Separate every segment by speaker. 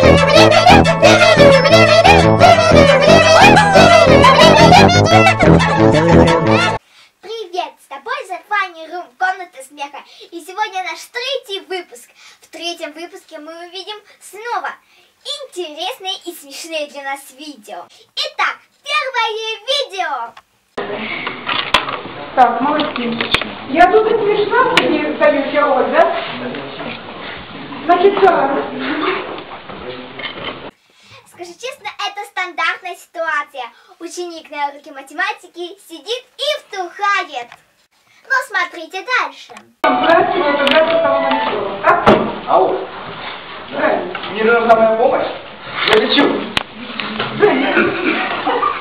Speaker 1: Привет, с тобой The Funny Room, комната смеха. И сегодня наш третий выпуск. В третьем выпуске мы увидим снова интересные и смешные для нас видео. Итак, первое видео.
Speaker 2: Так, молодцы. Я тут и смешна, не встающая роль, да? Значит, что?
Speaker 1: Ученик на уроке математики сидит и втухает. Но смотрите дальше.
Speaker 2: Его, это Правильно.
Speaker 3: мне нужна моя помощь? Я лечу.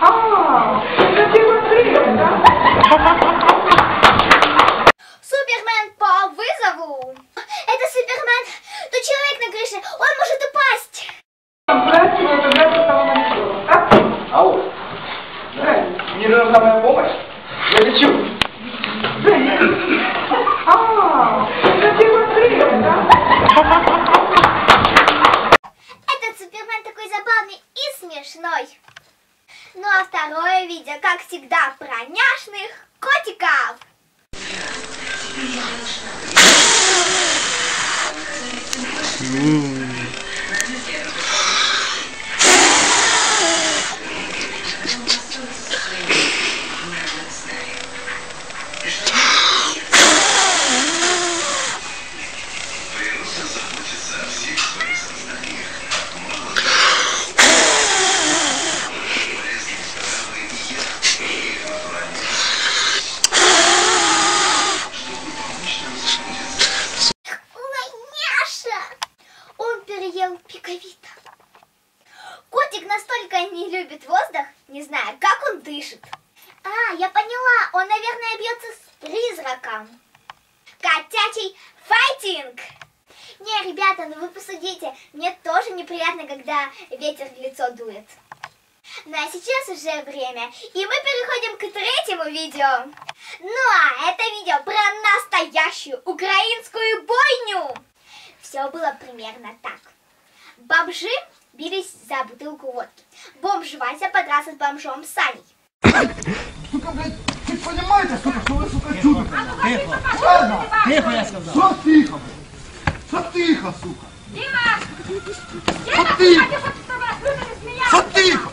Speaker 2: А, это ты вот привет, да?
Speaker 1: Супермен по вызову. Это Супермен. Тут человек на крыше. Он может упасть.
Speaker 2: Его, это?
Speaker 3: Ау, Мне нужна моя помощь? Я лечу.
Speaker 2: А, это привет, да?
Speaker 1: Этот Супермен такой забавный и смешной. Ну а второе видео, как всегда, про няшных котиков. Ой, любит воздух, не знаю, как он дышит. А, я поняла, он, наверное, бьется с призраком. Котячий файтинг! Не, ребята, ну вы посудите, мне тоже неприятно, когда ветер в лицо дует. Ну а сейчас уже время, и мы переходим к третьему видео. Ну а это видео про настоящую украинскую бойню. Все было примерно так. Бомжи бились за бутылку водки. Бомж Вася подрался с бомжом Саней.
Speaker 4: Сука, блядь, вы понимаете, сука, что вы, сука, чудо? Тихо. Ладно.
Speaker 5: Тихо, я сказав.
Speaker 4: Что тихо, блядь? Что тихо, сука?
Speaker 6: Дима!
Speaker 4: Что тихо? Что тихо?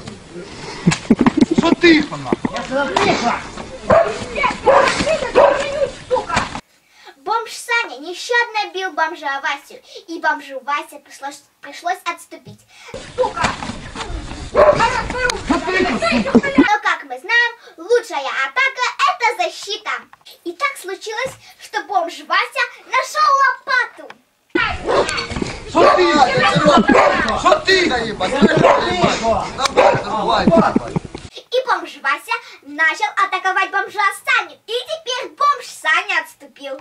Speaker 4: Что тихо, нахуй?
Speaker 5: Я сказав тихо.
Speaker 1: Бомж Саня нещадно бил бомжа Васю, и бомжу Васе пришлось, пришлось отступить.
Speaker 4: Сука?
Speaker 1: Но, как мы знаем, лучшая атака – это защита. И так случилось, что бомж Вася нашел лопату. И бомж Вася начал атаковать бомжа Саню. И теперь бомж Саня отступил.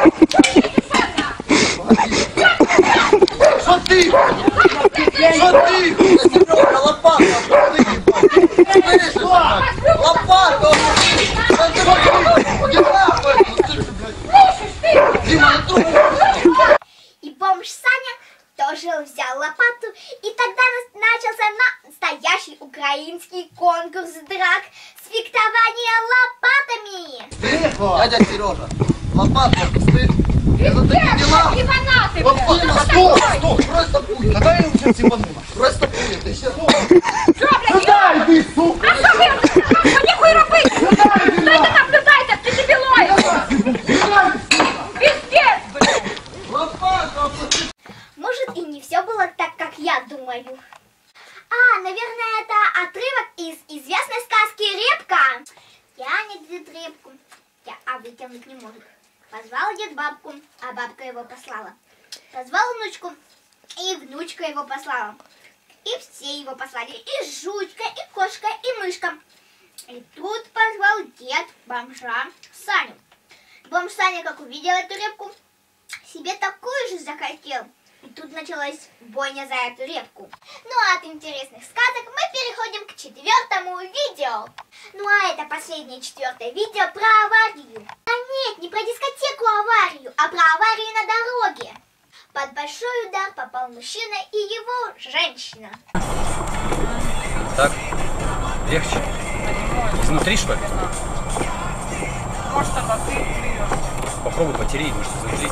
Speaker 4: Что тихо? Что тихо? Лопату! Дима, ну трубку!
Speaker 1: И бомж Саня тоже взял лопату. И тогда нас- начался настоящий украинский конкурс драк с фехтованием лопатами.
Speaker 5: Тихо.
Speaker 4: Дядя Сережа, лопату ты... Это такие дела?
Speaker 6: И фанаты,
Speaker 4: Вот
Speaker 6: блядь!
Speaker 4: Дима, стоп, стоп, просто пуля. Когда я уже цепану? Просто пуля, ты сейчас...
Speaker 6: Що, блядь,
Speaker 4: Сюда иди, сука!
Speaker 6: А що ви? Мені хуй робити?
Speaker 4: Сюда иди,
Speaker 6: Стойте
Speaker 4: нахуй!
Speaker 6: наблюдайте, ти дебілоїд!
Speaker 4: Сюда иди, сука!
Speaker 6: Пиздец, блядь!
Speaker 4: Лопату!
Speaker 1: Может и не все было так, как я думаю. А, наверное, это отрывок из известной сказки «Репка». Тянет дед репку, я, а вытянуть не может. Позвал дед бабку, а бабка его послала. Позвал внучку, и внучка его послала. И все его послали, и жучка, и кошка, и мышка. И тут позвал дед бомжа Саню. Бомж Саня, как увидел эту репку, себе такую же захотел. И тут началась бойня за эту репку. Ну а от интересных сказок мы переходим к четвертому видео. Ну а это последнее четвертое видео про аварию. А нет, не про дискотеку аварию, а про аварию удар попал мужчина и его женщина.
Speaker 5: Так, легче. Изнутри, что ли?
Speaker 6: Может, плюешь.
Speaker 5: Попробуй потереть, может, изнутри.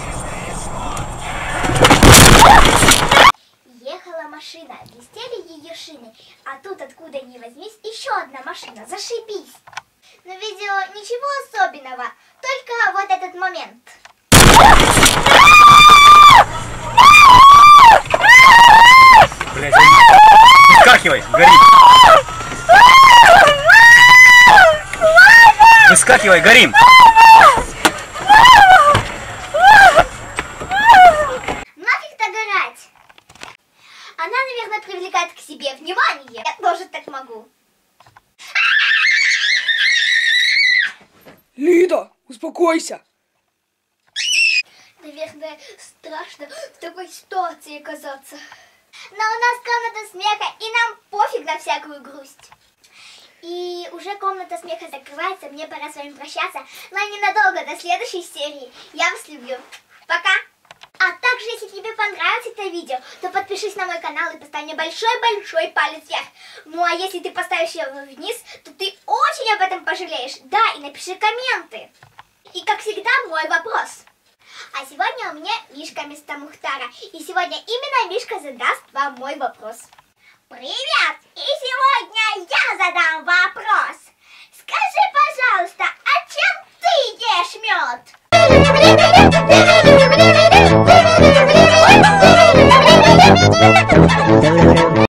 Speaker 1: Ехала машина, блестели ее шины, а тут откуда ни возьмись еще одна машина, зашибись. На видео ничего особенного, только вот этот момент.
Speaker 5: Блядь, выскакивай, гори. Выскакивай, горим.
Speaker 1: Нафиг догорать. Она, наверное, привлекает к себе внимание. Я тоже так могу.
Speaker 2: Лида, успокойся.
Speaker 1: Наверное, страшно в такой ситуации оказаться. Но у нас комната смеха, и нам пофиг на всякую грусть. И уже комната смеха закрывается, мне пора с вами прощаться, но ненадолго, до следующей серии. Я вас люблю. Пока! А также, если тебе понравилось это видео, то подпишись на мой канал и поставь мне большой-большой палец вверх. Ну а если ты поставишь его вниз, то ты очень об этом пожалеешь. Да, и напиши комменты. И как всегда, мой вопрос. А сегодня у меня Мишка вместо Мухтара. И сегодня именно Мишка задаст вам мой вопрос. Привет! И сегодня